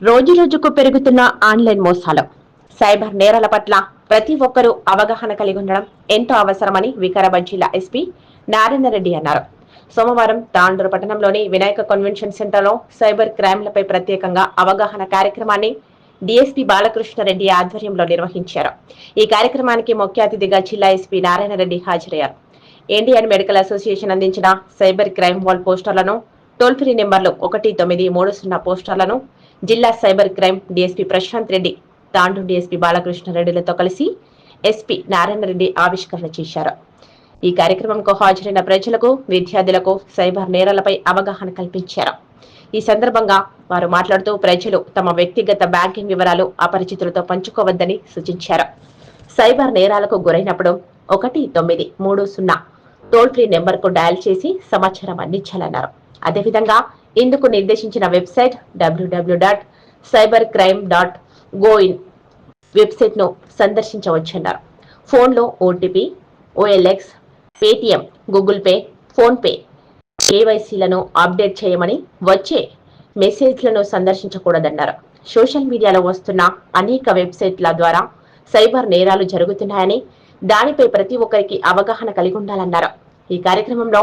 రోజు రోజుకు పెరుగుతున్న ఆన్లైన్ మోసాలు. సైబర్ నేరాల పట్ల ప్రతి ఒక్కరూ అవగాహన కలిగి ఉండడం ఎంతో అవసరమని వికారాబాద్ జిల్లా ఎస్పీ నారాయణ రెడ్డి అన్నారు. సోమవారం తాండూరు పట్టణంలోని వినాయక కన్వెన్షన్ సెంటర్లో సైబర్ క్రైమ్లపై ప్రత్యేకంగా అవగాహన కార్యక్రమాన్ని డిఎస్పీ బాలకృష్ణారెడ్డి ఆధ్వర్యంలో నిర్వహించారు. ఈ కార్యక్రమానికి ముఖ్య అతిథిగా జిల్లా ఎస్పీ నారాయణ రెడ్డి హాజరయ్యారు. ఇండియన్ మెడికల్ అసోసియేషన్ అందించిన సైబర్ క్రైమ్ వాల్ పోస్టర్లను టోల్ ఫ్రీ నెంబర్లు ఒకటి తొమ్మిది మూడు సున్నా పోస్టర్లను జిల్లా cyber crime DSP Prashanth Reddy Tandu DSP బాలకృష్ణారెడ్డిలతో కలిసి ఎస్పీ నారాయణ రెడ్డి ఆవిష్కరణ చేశారు. ఈ కార్యక్రమంకు హాజరైన ప్రజలకు విద్యార్థులకు సైబర్ నేరాలపై అవగాహన కల్పించారు. ఈ సందర్భంగా వారు మాట్లాడుతూ ప్రజలు తమ వ్యక్తిగత బ్యాంకింగ్ వివరాలు అపరిచితులతో పంచుకోవద్దని సూచించారు. సైబర్ నేరాలకు గురైనప్పుడు ఒకటి తొమ్మిది మూడు సున్నా టోల్ ఫ్రీ నెంబర్కు డయల్ చేసి సమాచారం అందించాలన్నారు. అదేవిధంగా ఇందుకు నిర్దేశించిన website WWW dot cyber crime dot gov in వెబ్సైట్ను సందర్శించవచ్చన్నారు. ఫోన్లో OTP OLX Paytm Google pay PhonePe కేవైసీలను update చేయమని వచ్చే మెసేజ్లను సందర్శించకూడదన్నారు. సోషల్ మీడియాలో వస్తున్న అనేక వెబ్సైట్ల ద్వారా సైబర్ నేరాలు జరుగుతున్నాయని దానిపై ప్రతి ఒక్కరికి అవగాహన కలిగి ఉండాలన్నారు. ఈ కార్యక్రమంలో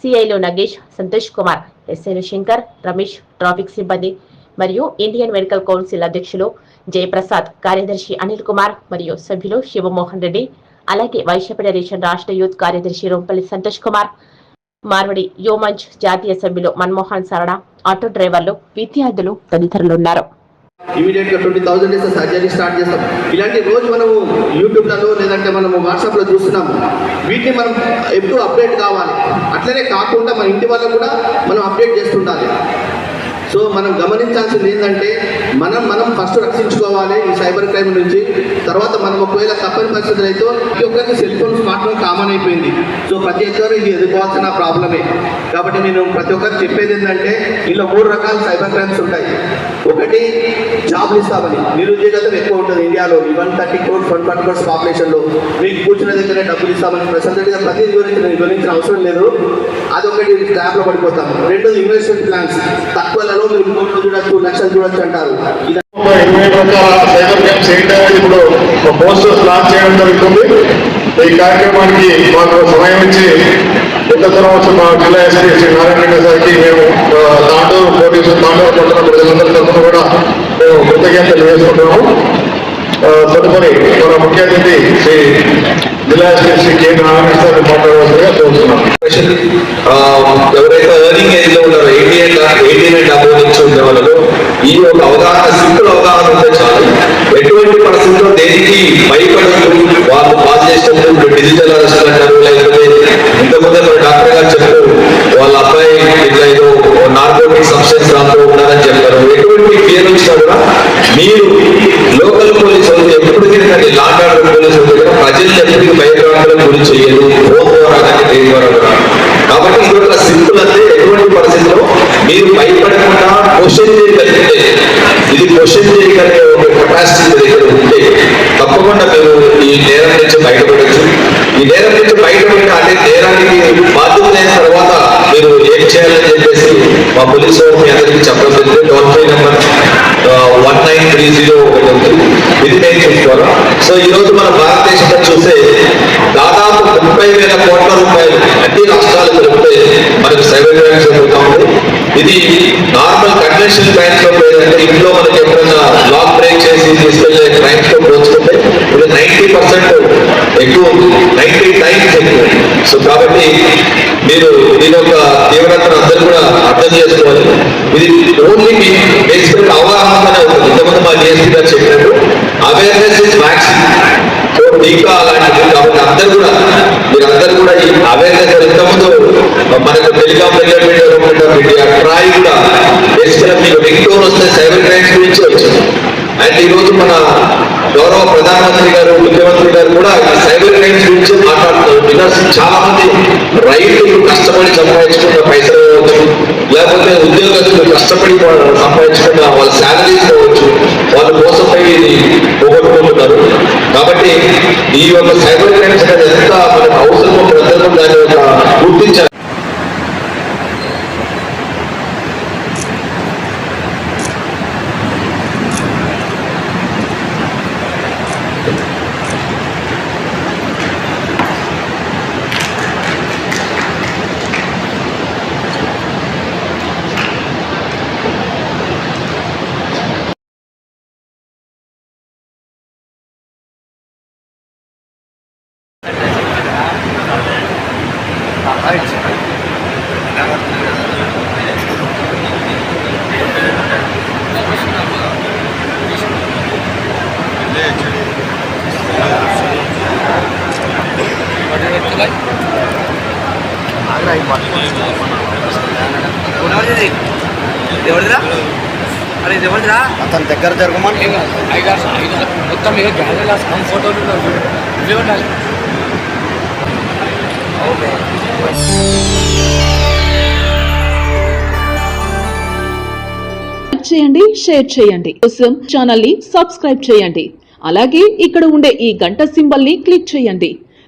సిఐలు నగేష్ సంతోష్ కుమార్ ఎస్ఐలు శంకర్ రమేష్ ట్రాఫిక్ సిబ్బంది మరియు ఇండియన్ మెడికల్ కౌన్సిల్ అధ్యక్షులు జయప్రసాద్ కార్యదర్శి అనిల్ కుమార్ మరియు సభ్యులు శివమోహన్ రెడ్డి అలాగే వైశ్య ఫెడరేషన్ రాష్ట్ర యూత్ కార్యదర్శి రొంపల్లి సంతోష్ కుమార్ మార్వడి యోమంచ్ జాతీయ సభ్యులు మన్మోహన్ సరణ ఆటో డ్రైవర్లు విద్యార్థులు తదితరులు ఉన్నారు. ఇమీడియట్గా twenty thousand days surgery start చేస్తాం. ఇలాంటి రోజు మనము యూట్యూబ్లలో లేదంటే మనము వాట్సాప్లో చూస్తున్నాము. వీటిని మనం ఎప్పుడు అప్డేట్ కావాలి. అట్లనే కాకుండా మన ఇంటి వాళ్ళకు కూడా మనం అప్డేట్ చేస్తుండాలి. సో మనం గమనించాల్సింది ఏంటంటే మనం మనం ఫస్ట్ రక్షించుకోవాలి ఈ సైబర్ క్రైమ్ నుంచి. తర్వాత మనం ఒకవేళ తప్పని పరిస్థితులు అయితే ప్రతి ఒక్కరికి cell phone smart phone common అయిపోయింది. సో ప్రతి ఒక్కరు ఇది ఎదుర్కోవాల్సిన ప్రాబ్లమే. కాబట్టి నేను ప్రతి ఒక్కరు చెప్పేది ఏంటంటే ఇలా మూడు రకాల సైబర్ క్రైమ్స్ ఉంటాయి. ఒకటి జాబ్లు ఇస్తామని నిరుద్యోగత ఎక్కువ ఉంటుంది ఇండియాలో. One thirty crores one forty crores పాపులేషన్లో మీకు కూర్చున్న దగ్గరే డబ్బులు ఇస్తామని ప్రశాంత్ రెడ్డి గారు ప్రతి గురించి నేను వివరించిన అవసరం లేదు. అదొకటి ట్రాప్లో పడిపోతాము రెండోది ఇన్వెస్ట్మెంట్ ప్లాన్స్ తక్కువలలో మీరు కోట్లు చూడొచ్చు లక్షలు చూడొచ్చు అంటారు. ఇప్పుడు ఒక పోస్టర్స్ లాంచ్ చేయడం జరుగుతుంది. ఈ కార్యక్రమానికి మాకు సమయం ఇచ్చి ఎంత సంవత్సరం జిల్లా ఎస్పీ శ్రీ నారాయణ రెడ్డి గారికి మేము ఆ, తాండూరు పోలీసు తాండూరు పట్టణ ప్రజలందరి తరఫున కూడా మేము కృతజ్ఞతలు తదుపరి మన ముఖ్య అతిథి శ్రీ జిల్లా శ్రీ కె నారాయణ మాట్లాడవలసిందిగా కోరుతున్నాం. ఎవరైతే ఎర్నింగ్ ఏజ్లో ఉన్నారో ఎయిటీన్ ఎయిటీన్ అండ్ అబౌవ్ నుంచి ఉండే వాళ్ళు ఈ ఒక అవగాహన సింపుల్ అవగాహన ఉంటే చాలు. ఎటువంటి పరిస్థితుల్లో దేనికి భయపడదు వాళ్ళు పాస్ చేసినప్పుడు డిజిటల్ అరెస్ట్ అంటారు లేకపోతే ఇంతకుముందే మన డాక్టర్ గారు చెప్పారు వాళ్ళ అబ్బాయి ఇట్లా ఏదో నార్కోటిక్ సబ్స్టెన్స్ దాంట్లో ఉన్నారని చెప్పారు ఎటువంటి మీరు లోకల్ పోలీస్ వాళ్ళు ఎప్పుడు కానీ లాండ్ ఆర్డర్ పోలీసు వాళ్ళు ప్రజలు ఎప్పటికీ భయభ్రాంతులకు గురి చేయదు ఫోన్ ద్వారా కాబట్టి ఇది సింపుల్ అంటే ఎటువంటి పరిస్థితిలో మీరు భయపడకుండా క్వశ్చన్ చేయగలిగితే ఇది క్వశ్చన్ చేయగలిగే ఒక కెపాసిటీ దగ్గర ఉంటే తప్పకుండా మీరు ఈ నేరం నుంచి బయటపడచ్చు ఈ నేరం నుంచి బయటపడిన అంటే నేరానికి ఏం చేయాలని చెప్పేసి మా పోలీస్ మీ అందరికీ చెప్పడం జరిగింది. Toll free number one nine three zero ఒకటి ఉంది. ఇది నేను చెప్పుకోవాలి సో ఈ రోజు మన భారతదేశంలో చూస్తే దాదాపు ముప్పై వేల కోట్ల రూపాయలు అన్ని రాష్ట్రాలు కలిపితే మనకు సైబర్ క్రైమ్స్ జరుగుతూ ఉంది. ఇది నార్మల్ కన్వెన్షనల్ క్రైమ్స్లో పోయిందంటే ఇంట్లో మనకి ఎప్పుడైనా లాక్ బ్రేక్ చేసి తీసుకెళ్ళే క్రైమ్స్తో పోల్చుకుంటే ఇది నైన్టీ పర్సెంట్ ఎక్కువ ఉంది. నైన్టీ టైమ్స్ ఎక్కువ సో కాబట్టి మీరు దీని యొక్క తీవ్రతను అందరూ కూడా అర్థం చేసుకోవాలి ఇది ఓన్లీ బేసిక్ అవగాహన అవుతుంది ఇంతకుముందు మా డిఎస్పీ గారు చెప్పినట్టు అవేర్నెస్ ఇస్ వ్యాక్సిన్ సో టీకా అలాంటిది కాబట్టి అందరూ కూడా మీరందరూ కూడా ఈ అవేర్నెస్ ఇంతకుముందు మనకు telecom related development of India TRAI కూడా బేసిక్గా మీకు రింగ్ వస్తే సైబర్ క్రైమ్స్ గురించి వచ్చింది. అండ్ ఈరోజు మన గౌరవ ప్రధానమంత్రి గారు ముఖ్యమంత్రి గారు కూడా ఈ సైబర్ క్రైమ్స్ గురించి మాట్లాడుతున్నారు. బికాస్ చాలా మంది రైతులు కష్టపడి సంపాదించుకున్న పైసలు కష్టపడి వాళ్ళు సంపాదించకుండా వాళ్ళ శాలరీ కావచ్చు వాళ్ళ మోసపోయి పోగొట్టుకుంటున్నారు కాబట్టి ఈ యొక్క సైబర్ క్రైమ్స్ అనేది ఎంత మనకు అవసరమో ప్రజలకు దాని యొక్క గుర్తించారు అతని దగ్గర జరగమని మొత్తం ఏ గ్యాలరీలో ఫోటోలు ఉండాలి. చేయండి షేర్ చేయండి. కోసం ఛానల్ని సబ్స్క్రైబ్ చేయండి. అలాగే ఇక్కడ ఉండే ఈ గంట సింబల్ని క్లిక్ చేయండి.